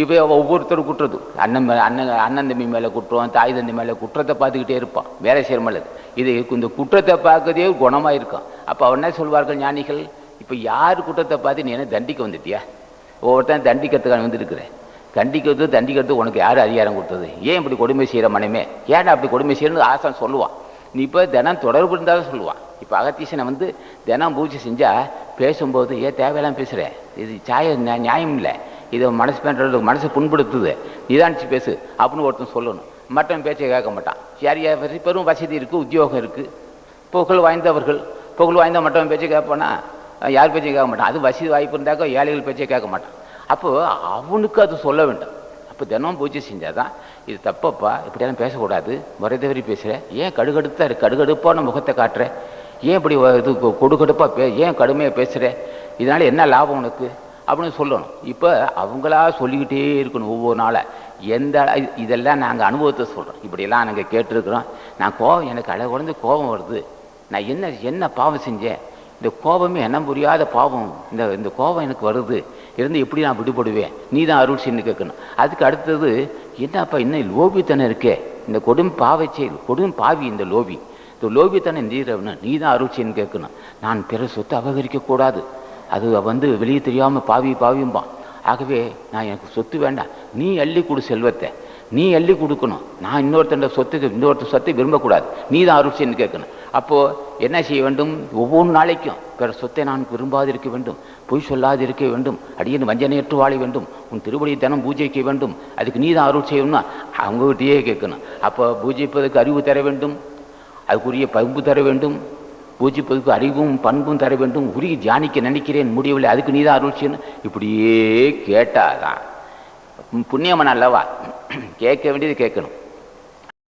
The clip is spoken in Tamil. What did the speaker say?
இப்போ ஒவ்வொருத்தரும் குட்டுறது. அண்ணன் மே அண்ணன் அண்ணன் தம்பி மேலே குட்டுறோம் தாய் தந்தி மேலே குற்றத்தை பார்த்துக்கிட்டே இருப்பான். வேலை செய்கிற மேலே இது இந்த குற்றத்தை பார்க்கறதே குணமாக இருக்கும் அப்போ அவன் என்ன சொல்வார்கள் ஞானிகள்? இப்போ யார் குற்றத்தை பார்த்து நீ என்ன தண்டிக்க வந்துட்டியா? ஒவ்வொருத்தன் தண்டிக்கிறதுக்கான வந்துருக்கிறேன். தண்டிக்கிறது தண்டிக்கிறது உனக்கு யார் அதிகாரம் கொடுத்தது? ஏன் இப்படி கொடுமை செய்கிற மனமே? ஏன்டா அப்படி கொடுமை செய்யணும்னு ஆசான் சொல்லுவான். நீ இப்போ தினம் தொடர்பு இருந்தாலும் சொல்லுவான். இப்போ அகத்தீசனை வந்து தினம் பூஜை செஞ்சால் பேசும்போது ஏன் தேவையெல்லாம் பேசுகிறேன் இது சாய நியாயம் இல்லை. இதை மனசு பண்ணுறது மனசை புண்படுத்துது. நிதானிச்சு பேசு அப்படின்னு ஒருத்தன் சொல்லணும். மற்றவன் பேச்சை கேட்க மாட்டான். யார் யார் பெரும் வசதி இருக்குது உத்தியோகம் இருக்குது புகழ் வாய்ந்தவர்கள் புகழ் வாய்ந்த மற்றவன் பேச்சை கேட்பானா யார் பேச்சையும் கேட்க மாட்டான்? அது வசதி வாய்ப்பு இருந்தாக்கா ஏழைகள் பேச்சை கேட்க மாட்டான். அப்போது அவனுக்கு அது சொல்ல வேண்டும். அப்போ தினமும் பூஜை செஞ்சால் தான் இது தப்பப்பா இப்படியெல்லாம் பேசக்கூடாது. முறை தவறி பேசுகிற ஏன் கடுகடுத்தா இருக்கு கடுகடுப்பான முகத்தை காட்டுற? ஏன் இப்படி இது கொ- பே ஏன் கடுமையாக பேசுகிற இதனால் என்ன லாபம் உனக்கு? அப்படின்னு சொல்லணும். இப்போ அவங்களா சொல்லிக்கிட்டே இருக்கணும் ஒவ்வொரு நாளாக எந்த இதெல்லாம் நாங்கள் அனுபவத்தை சொல்கிறோம் இப்படியெல்லாம் நாங்கள் கேட்டிருக்கிறோம். நான் கோபம் எனக்கு அளவு குறைந்து கோபம் வருது. நான் என்ன என்ன பாவம் செஞ்சேன்? இந்த கோபமே என்ன புரியாத பாவம். இந்த இந்த கோபம் எனக்கு வருது. இருந்து எப்படி நான் விடுபடுவேன்? நீ தான் அருள் சின்னு கேட்கணும். அதுக்கு அடுத்தது என்னப்பா இன்னும் லோபித்தனம் இருக்கே? இந்த கொடும் பாவை செயல் கொடும் பாவி இந்த லோபி. இந்த லோபித்தனம் நீரவனு நீ தான் அருள் சின்னு கேட்கணும். நான் பிற சொத்தை அபகரிக்கக்கூடாது. அது வந்து வெளியே தெரியாமல் பாவி பாவியும்பான் ஆகவே நான் எனக்கு சொத்து வேண்டாம். நீ அள்ளி கொடு செல்வத்தை. நீ அள்ளி கொடுக்கணும். நான் இன்னொருத்தன் சொத்துக்கு இன்னொருத்தர் சொத்தை விரும்பக்கூடாது. நீ தான் அருட்சின்னு கேட்கணும். அப்போது என்ன செய்ய வேண்டும்? ஒவ்வொரு நாளைக்கும் பிற சொத்தை நான் விரும்பாதிருக்க வேண்டும். பொய் சொல்லாது இருக்க வேண்டும். அடியின் வஞ்சனையற்று வாழ வேண்டும். உன் திருவடி தினம் பூஜைக்க வேண்டும். அதுக்கு நீ தான் அருள் செய்யணும்னா அவங்ககிட்டயே கேட்கணும். அப்போ பூஜைப்பதற்கு அறிவு தர வேண்டும். அதுக்குரிய பண்பு தர வேண்டும். பூஜிப்பதுக்கு அறிவும் பண்பும் தர வேண்டும். உருகி தியானிக்க நினைக்கிறேன். முடியவில்லை. அதுக்கு நீ தான் அருள் செய்யணும். இப்படியே கேட்டாதான். புண்ணியமன் அல்லவா? கேட்க வேண்டியது கேட்கணும்.